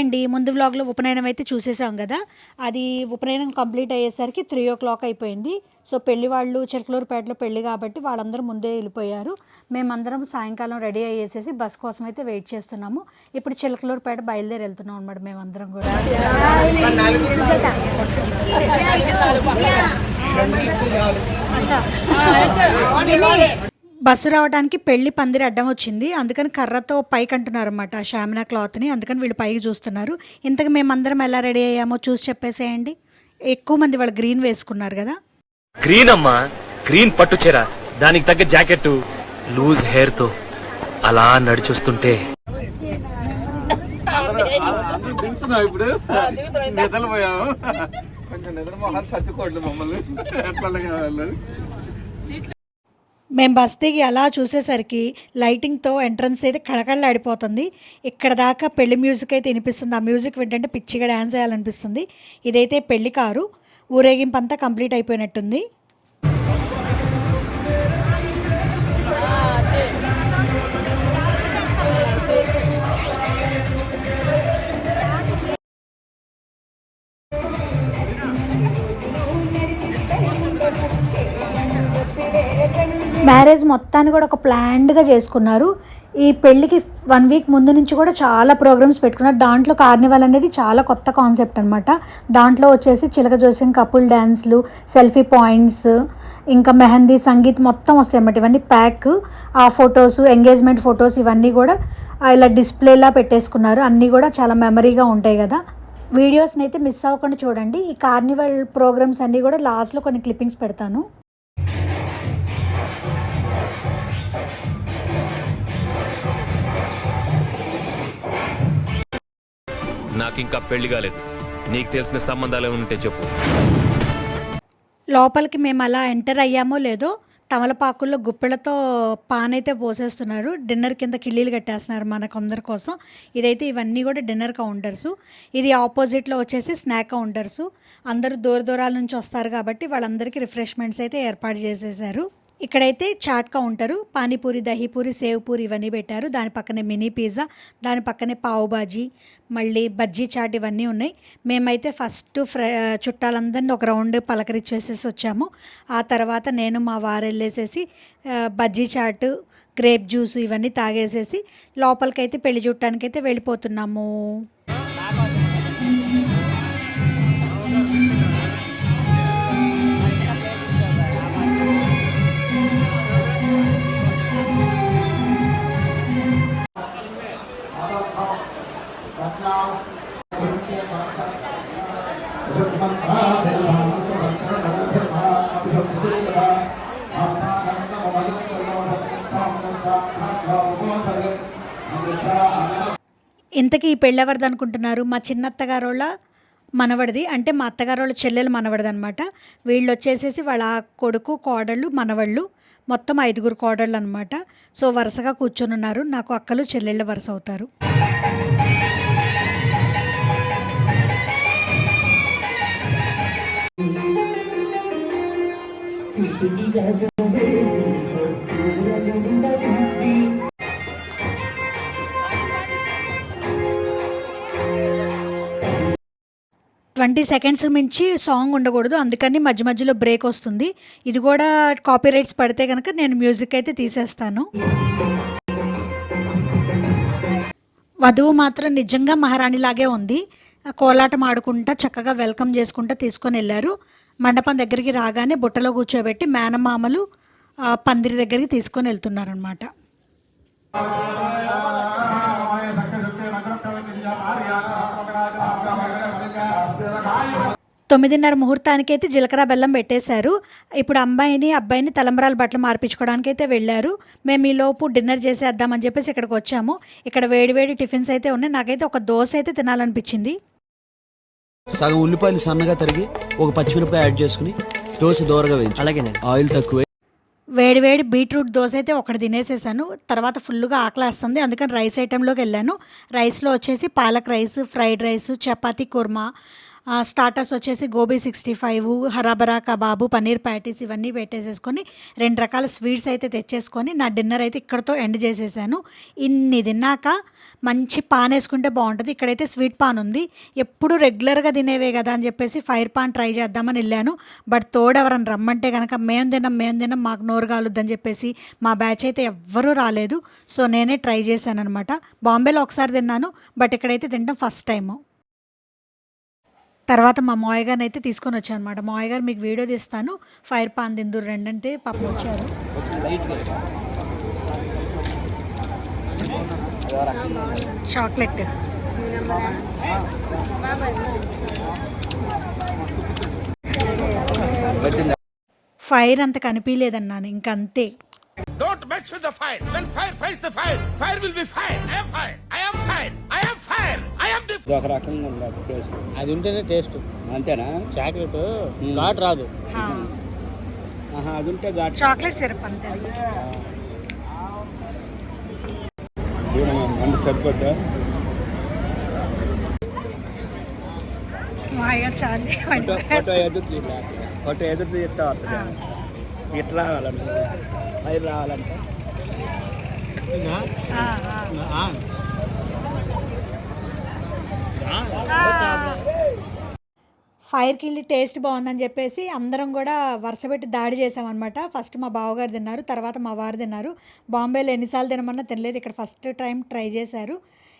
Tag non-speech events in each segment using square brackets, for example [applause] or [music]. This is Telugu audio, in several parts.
అండి ముందు వ్లాగ్లో ఉపనయనం అయితే చూసేసాం కదా. అది ఉపనయనం కంప్లీట్ అయ్యేసరికి త్రీ ఓ క్లాక్ అయిపోయింది. సో పెళ్ళి వాళ్ళు చిలకలూరుపేటలో పెళ్ళి కాబట్టి వాళ్ళందరూ ముందే వెళ్ళిపోయారు. మేమందరం సాయంకాలం రెడీ అయ్యేసేసి బస్ కోసం అయితే వెయిట్ చేస్తున్నాము. ఇప్పుడు చిలకలూరుపేట బయలుదేరి వెళ్తున్నాం అనమాట మేమందరం కూడా. బస్సు రావడానికి పెళ్ళి పందిరి అడ్డం వచ్చింది. అందుకని కర్రతో పైకి అంటున్నారు అనమాట షామినా క్లాత్ని. అందుకని వీళ్ళు పైకి చూస్తున్నారు. ఇంతకు మేమందరం ఎలా రెడీ అయ్యామో చూసి చెప్పేసేయండి. ఎక్కువ మంది వాళ్ళు గ్రీన్ వేసుకున్నారు కదా. గ్రీన్ అమ్మా. గ్రీన్ పట్టు చీర. దానికి తగ్గ జాకెట్ లూజ్ హెయిర్తో అలా నడిచొస్తుంటే దిగుతున్నావు ఇప్పుడు కొంచెం నిద్ర మొహాలు సర్దుకోండి మమ్మల్ని. ఎట్లా వెళ్ళాలి మేము బస్ దిగి అలా చూసేసరికి లైటింగ్తో ఎంట్రన్స్ అయితే కళకళలాడిపోతుంది. ఇక్కడ దాకా పెళ్ళి మ్యూజిక్ అయితే వినిపిస్తుంది. ఆ మ్యూజిక్ వింటుంటే పిచ్చిగా డ్యాన్స్ చేయాలనిపిస్తుంది. ఇదైతే పెళ్ళి కారు. ఊరేగింపు అంతా కంప్లీట్ అయిపోయినట్టుంది. మ్యారేజ్ మొత్తాన్ని కూడా ఒక ప్లాన్డ్గా చేసుకున్నారు. ఈ పెళ్ళికి వన్ వీక్ ముందు నుంచి కూడా చాలా ప్రోగ్రామ్స్ పెట్టుకున్నారు. దాంట్లో కార్నివల్ అనేది చాలా కొత్త కాన్సెప్ట్ అనమాట దాంట్లో వచ్చేసి చిలక జోస్యం కపుల్ డ్యాన్స్లు సెల్ఫీ పాయింట్స్ ఇంకా మెహందీ సంగీత్ మొత్తం వస్తాయి అన్నమాట. ఇవన్నీ ప్యాక్. ఆ ఫొటోస్ ఎంగేజ్మెంట్ ఫొటోస్ ఇవన్నీ కూడా ఇలా డిస్ప్లేలా పెట్టేసుకున్నారు. అన్నీ కూడా చాలా మెమరీగా ఉంటాయి కదా. వీడియోస్ని అయితే మిస్ అవ్వకుండా చూడండి. ఈ కార్నివల్ ప్రోగ్రామ్స్ అన్నీ కూడా లాస్ట్లో కొన్ని క్లిప్పింగ్స్ పెడతాను. నాకింకా పెళ్ళి కాలేదు. నీకు తెలిసిన సంబంధాలు ఉంటే చెప్పు. లోపలికి మేము అలా ఎంటర్ అయ్యామో లేదో తమలపాకుల్లో గుప్పెలతో పాన్ అయితే పోసేస్తున్నారు. డిన్నర్ కింద కిళ్ళీలు కట్టేస్తున్నారు మనకందరి కోసం. ఇదైతే ఇవన్నీ కూడా డిన్నర్ కౌంటర్స్. ఇది ఆపోజిట్లో వచ్చేసి స్నాక్ కౌంటర్స్. అందరూ దూర దూరాల నుంచి వస్తారు కాబట్టి వాళ్ళందరికీ రిఫ్రెష్మెంట్స్ అయితే ఏర్పాటు చేసేసారు ఇక్కడైతే చాట్ కౌంటరు పానీపూరి దహీపూరి సేవ్ పూరి ఇవన్నీ పెట్టారు. దాని పక్కనే మినీ పిజ్జా దాని పక్కనే పావు బాజీ మళ్ళీ బజ్జీ చాట్ ఇవన్నీ ఉన్నాయి. మేమైతే ఫస్ట్ ఫ్ర చుట్టాలందరినీ ఒక రౌండ్ పలకరించేసేసి వచ్చాము. ఆ తర్వాత నేను మా వారు వెళ్ళేసేసి బజ్జీ చాట్ గ్రేప్ జ్యూస్ ఇవన్నీ తాగేసేసి లోపలికైతే పెళ్ళి చుట్టానికైతే వెళ్ళిపోతున్నాము. ఇంతకీ ఈ పెళ్ళి ఎవరిది అనుకుంటున్నారు మా చిన్నత్తగారోళ్ళ మనవడిది. అంటే మా అత్తగారోళ్ళ చెల్లెలు మనవడిది అనమాట వీళ్ళు వచ్చేసేసి వాళ్ళ కొడుకు కోడళ్ళు మనవళ్ళు మొత్తం ఐదుగురు కోడళ్ళు అనమాట సో వరుసగా కూర్చొని ఉన్నారు నాకు అక్కలు చెల్లెళ్ళ వరుస అవుతారు ట్వంటీ సెకండ్స్ మించి సాంగ్ ఉండకూడదు. అందుకని మధ్య మధ్యలో బ్రేక్ వస్తుంది. ఇది కూడా కాపీ రైట్స్ పడితే కనుక నేను మ్యూజిక్ అయితే తీసేస్తాను. వధువు మాత్రం నిజంగా మహారాణిలాగే ఉంది. కోలాటం ఆడుకుంటా చక్కగా వెల్కమ్ చేసుకుంటా తీసుకొని వెళ్ళారు. మండపం దగ్గరికి రాగానే బుట్టలో కూర్చోబెట్టి మేనమామలు పందిరి దగ్గరికి తీసుకొని వెళ్తున్నారనమాట తొమ్మిదిన్నర ముహూర్తానికి అయితే జీలకర్ర బెల్లం పెట్టేశారు. ఇప్పుడు అమ్మాయిని అబ్బాయిని తలంబరాల బట్టలు మార్పించుకోవడానికి అయితే వెళ్ళారు. మేము ఈ లోపు డిన్నర్ చేసేద్దామని చెప్పేసి ఇక్కడికి వచ్చాము. ఇక్కడ వేడివేడి టిఫిన్స్ అయితే ఉన్నాయి. నాకైతే ఒక దోశ అయితే తినాలనిపించింది. సగం ఉల్లిపాయలు సన్నగా తరిగి ఒక పచ్చిమిరపకాయ యాడ్ చేసుకుని దోశ దోరగా వేయించు. అలాగేనండి. ఆయిల్ తక్కువ. వేడివేడి బీట్రూట్ దోశ అయితే ఒకటి తినేసేసాను. తర్వాత ఫుల్గా ఆకలేస్తుంది. అందుకని రైస్ ఐటెంలోకి వెళ్ళాను. రైస్లో వచ్చేసి palak rice fried rice chapati kurma starters వచ్చేసి gobi sixty five hara bhara kebab paneer patties ఇవన్నీ పెట్టేసేసుకొని రెండు రకాల స్వీట్స్ అయితే తెచ్చేసుకొని నా డిన్నర్ అయితే ఇక్కడతో ఎండ్ చేసేసాను. ఇన్ని తిన్నాక మంచి పాన్ వేసుకుంటే బాగుంటుంది. ఇక్కడైతే స్వీట్ పాన్ ఉంది. ఎప్పుడు రెగ్యులర్గా తినేవే కదా అని చెప్పేసి ఫైర్ పాన్ ట్రై చేద్దామని వెళ్ళాను. బట్ తోడెవరని రమ్మంటే కనుక మేము తినం మేము తిన్నాం మాకు నోరు కాలుద్దని చెప్పేసి మా బ్యాచ్ అయితే ఎవ్వరూ రాలేదు. సో నేనే ట్రై చేశాను అనమాట బాంబేలో ఒకసారి తిన్నాను. బట్ ఇక్కడైతే తినడం ఫస్ట్ టైము. తర్వాత మా మాయ గారిని అయితే తీసుకొని వచ్చాను అనమాట మాయ గారు మీకు వీడియో తీస్తాను ఫైర్ పాన్ తిందురు రెండంటే పాపం వచ్చారు చాక్లెట్ ఫైర్ అంత కనిపించలేదన్నాను ఇంకంతే Don't mess with the fire. When fire fights the fire, fire will be fire. I am fire. I am fire. ఇది ఒక రకంగా ఉండదు టేస్ట్ అది ఉంటేనే టేస్ట్ అంతేనా? చాక్లెట్ ఘాట్ రాదు. ఆహా అది ఉంటే ఘాట్ చాక్లెట్ సిరప్ అంతే. మంట సరిపోద్దా? ఫోటో ఫోటో ఎదురు ఫోటో ఎదురు వస్తుంది ఇట్లా రావాలంటే. పైరు రావాలంటే. ఫైర్కి వెళ్ళి టేస్ట్ బాగుందని చెప్పేసి అందరం కూడా వరుసపెట్టి దాడి చేసామన్నమాట ఫస్ట్ మా బావగారు తిన్నారు తర్వాత మా వారు తిన్నారు. బాంబేలో ఎన్నిసార్లు తినమన్నా తినలేదు. ఇక్కడ ఫస్ట్ టైం ట్రై చేశారు.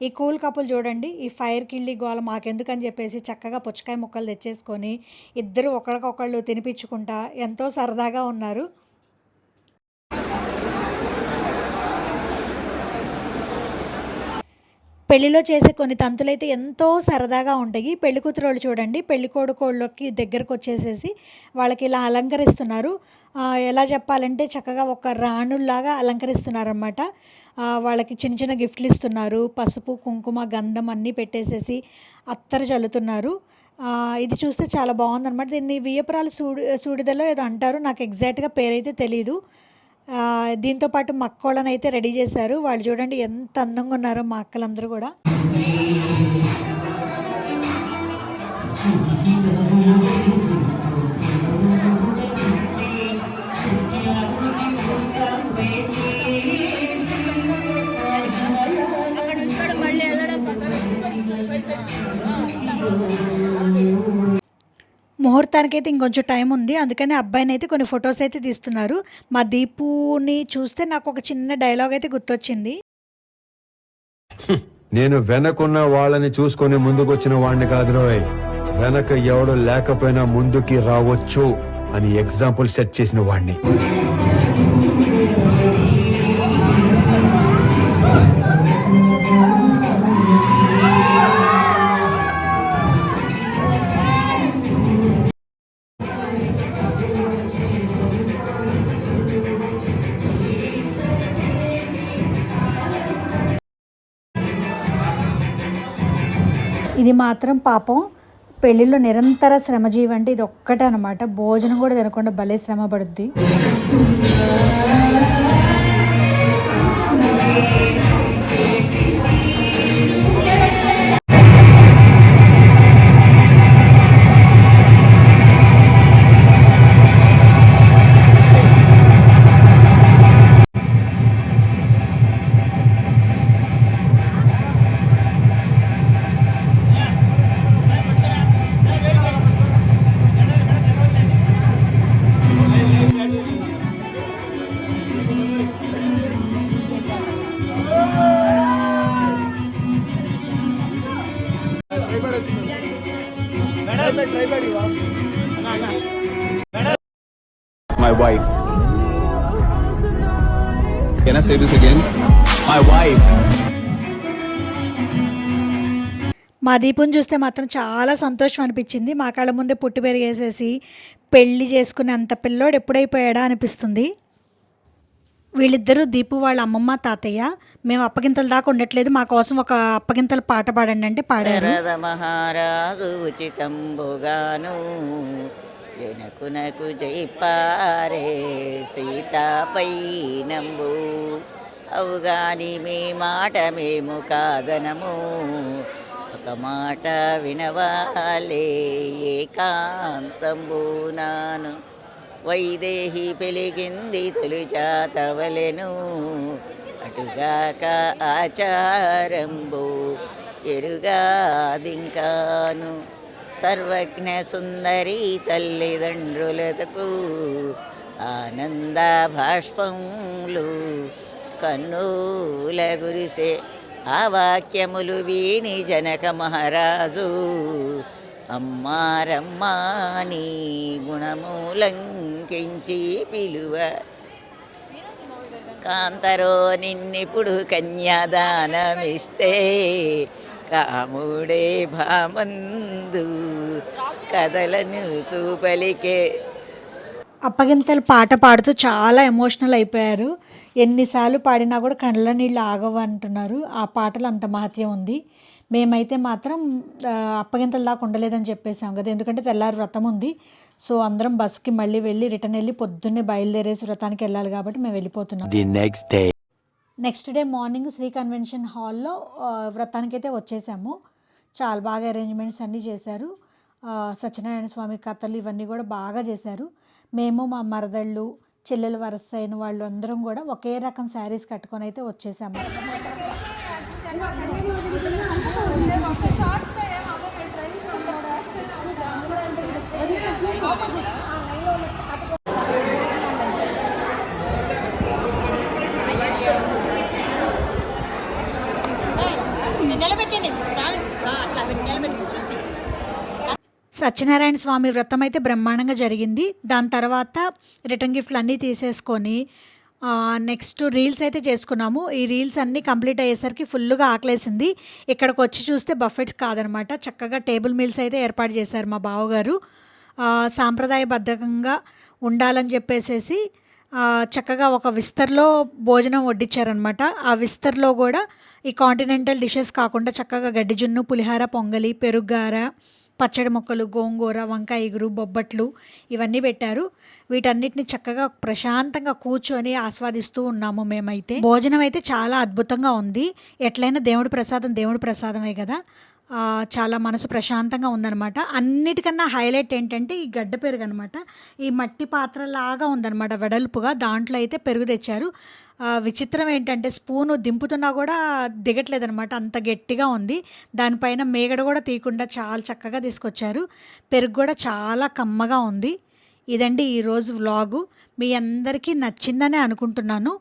ఈ కూల్ కప్పులు చూడండి ఈ ఫైర్ కిళ్ళి గోల మాకెందుకని చెప్పేసి చక్కగా పుచ్చకాయ ముక్కలు తెచ్చేసుకొని ఇద్దరు ఒకరికొకళ్ళు తినిపించుకుంటా ఎంతో సరదాగా ఉన్నారు. పెళ్ళిలో చేసే కొన్ని తంతులైతే ఎంతో సరదాగా ఉంటాయి. పెళ్ళి కూతురోళ్ళు చూడండి పెళ్ళి కొడుకోళ్ళకి దగ్గరకు వచ్చేసేసి వాళ్ళకి ఇలా అలంకరిస్తున్నారు. ఎలా చెప్పాలంటే చక్కగా ఒక రాణుల్లాగా అలంకరిస్తున్నారన్నమాట. వాళ్ళకి చిన్న చిన్న గిఫ్ట్లు ఇస్తున్నారు. పసుపు కుంకుమ గంధం అన్నీ పెట్టేసేసి అత్తరు చల్లుతున్నారు. ఇది చూస్తే చాలా బాగుందన్నమాట. దీన్ని వియ్యపురాలు సూడి సూడిదలో ఏదో అంటారు. నాకు ఎగ్జాక్ట్గా పేరైతే తెలీదు. దీంతో పాటు మా అయితే రెడీ చేశారు. వాళ్ళు చూడండి ఎంత అందంగా ఉన్నారో మా అక్కలందరూ కూడా. ముహూర్తానికి అయితే ఇంకొంచెం టైం ఉంది. అందుకని అబ్బాయిని అయితే కొన్ని ఫొటోస్ అయితే తీస్తున్నారు. మా దీపుని చూస్తే నాకు ఒక చిన్న డైలాగ్ అయితే గుర్తొచ్చింది. [laughs] నేను వెనకున్న వాళ్ళని చూసుకొని ముందుకొచ్చిన వాడిని కాదు రోయ్. వెనక ఎవడు లేకపోయినా ముందుకి రావచ్చు అని ఎగ్జాంపుల్ సెట్ చేసిన వాడిని మాత్రం పాపం పెళ్ళిలో నిరంతర శ్రమజీవి అంటే ఇది ఒక్కటే అనమాట భోజనం కూడా తినకుండా భలే శ్రమ పడుద్ది. Can I say this again? My wife. మా దీపుని చూస్తే మాత్రం చాలా సంతోషం అనిపించింది మా కళ్ళ ముందే పుట్టి పెరిగేసేసి పెళ్ళి చేసుకునే అంత పిల్లోడు ఎప్పుడైపోయాడా అనిపిస్తుంది వీళ్ళిద్దరూ దీపు వాళ్ళ అమ్మమ్మ తాతయ్య మేము అప్పగింతల దాకా ఉండట్లేదు మా కోసం ఒక అప్పగింతల పాట పాడండి అంటే పాడారు శరద మహారాజు ఉచితంబుగాను జనకునకు జైపారే సీతాపై నంబు అవుగాని మీ మాట మేము కాదనము. ఒక మాట వినవాలే ఏకాంతంబునాను వైదేహి పెలిగింది తొలిచాతవలెను అటుగాక ఆచారంబు ఎరుగాదింకాను. సర్వజ్ఞ సుందరి తల్లిదండ్రులకు ఆనంద భాష్పములు కన్నుల గురిసే ఆ వాక్యములు వీని జనక మహారాజు. అమ్మారమ్మా నీ గుణములంకించి పిలువ. కాంతరో నిన్నిప్పుడు కన్యాదానమిస్తే కాముడే భామందు కథలను చూపలికే. అప్పగింతలు పాట పాడుతూ చాలా ఎమోషనల్ అయిపోయారు. ఎన్నిసార్లు పాడినా కూడా కళ్ళ నీళ్ళు ఆగవు అంటున్నారు. ఆ పాటలో అంత మహత్యం ఉంది. మేమైతే మాత్రం అప్పగింతల దాకా ఉండలేదని చెప్పేసాం కదా. ఎందుకంటే తెల్లారి వ్రతం ఉంది. సో అందరం బస్కి మళ్ళీ వెళ్ళి రిటర్న్ వెళ్ళి పొద్దున్నే బయలుదేరేసి వ్రతానికి వెళ్ళాలి కాబట్టి మేము వెళ్ళిపోతున్నాం. The next day next day morning Sri convention హాల్లో వ్రతానికి అయితే వచ్చేసాము. చాలా బాగా అరేంజ్మెంట్స్ అన్నీ చేశారు. సత్యనారాయణ స్వామి కథలు ఇవన్నీ కూడా బాగా చేశారు. మేము మా మరదళ్ళు చెల్లెలు వరస అయిన వాళ్ళు అందరం కూడా ఒకే రకం శారీస్ కట్టుకొని అయితే వచ్చేసాము. సత్యనారాయణ స్వామి వ్రతం అయితే బ్రహ్మాండంగా జరిగింది. దాని తర్వాత రిటర్న్ గిఫ్ట్లు అన్నీ తీసేసుకొని నెక్స్ట్ రీల్స్ అయితే చేసుకున్నాము. ఈ రీల్స్ అన్నీ కంప్లీట్ అయ్యేసరికి ఫుల్గా ఆకలేసింది. ఇక్కడికి వచ్చి చూస్తే బఫెట్స్ కాదనమాట. చక్కగా టేబుల్ మీల్స్ అయితే ఏర్పాటు చేశారు మా బావగారు. సాంప్రదాయబద్ధకంగా ఉండాలని చెప్పేసేసి చక్కగా ఒక విస్తర్లో భోజనం వడ్డించారనమాట ఆ విస్తర్లో కూడా ఈ కాంటినెంటల్ డిషెస్ కాకుండా చక్కగా గడ్డి జున్ను పులిహార పొంగలి పెరుగ్గార పచ్చడి మొక్కలు గోంగూర వంకాయ ఇగురు బొబ్బట్లు ఇవన్నీ పెట్టారు. వీటన్నిటిని చక్కగా ప్రశాంతంగా కూర్చొని ఆస్వాదిస్తూ ఉన్నాము మేమైతే. భోజనం అయితే చాలా అద్భుతంగా ఉంది. ఎట్లయినా దేవుడి ప్రసాదం దేవుడి ప్రసాదమే కదా. చాలా మనసు ప్రశాంతంగా ఉందన్నమాట. అన్నిటికన్నా హైలైట్ ఏంటంటే ఈ గడ్డ పెరుగు అనమాట ఈ మట్టి పాత్రలాగా ఉందన్నమాట వెడల్పుగా. దాంట్లో అయితే పెరుగు తెచ్చారు. విచిత్రం ఏంటంటే స్పూను దింపుతున్నా కూడా దిగట్లేదనమాట అంత గట్టిగా ఉంది. దానిపైన మేగడ కూడా తీయకుండా చాలా చక్కగా తీసుకొచ్చారు. పెరుగు కూడా చాలా కమ్మగా ఉంది. ఇదండి ఈరోజు వ్లాగు. మీ అందరికీ నచ్చిందనే అనుకుంటున్నాను.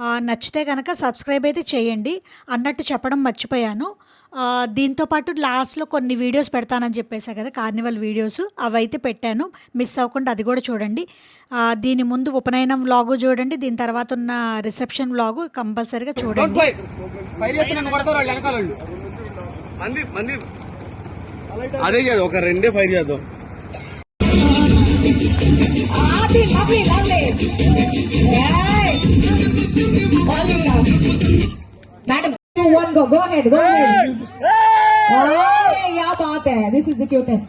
నచ్చితే కనుక సబ్స్క్రైబ్ అయితే చేయండి. అన్నట్టు చెప్పడం మర్చిపోయాను. ఆ, దీంతో పాటు లాస్ట్లో కొన్ని వీడియోస్ పెడతానని చెప్పేసా కదా కార్నివల్ వీడియోస్ అవైతే పెట్టాను. మిస్ అవ్వకుండా అది కూడా చూడండి. ఆ, దీని ముందు ఉపనయనం వ్లాగు చూడండి. దీని తర్వాత ఉన్న రిసెప్షన్ వ్లాగు కంపల్సరీగా చూడండి. మంది మంది అదే ఒక రెండే ఫైర్ చేద్దాం. Happy, happy, lovely. Yes. Madam, one go. Go ahead, go ahead. अरे क्या This is the Q test.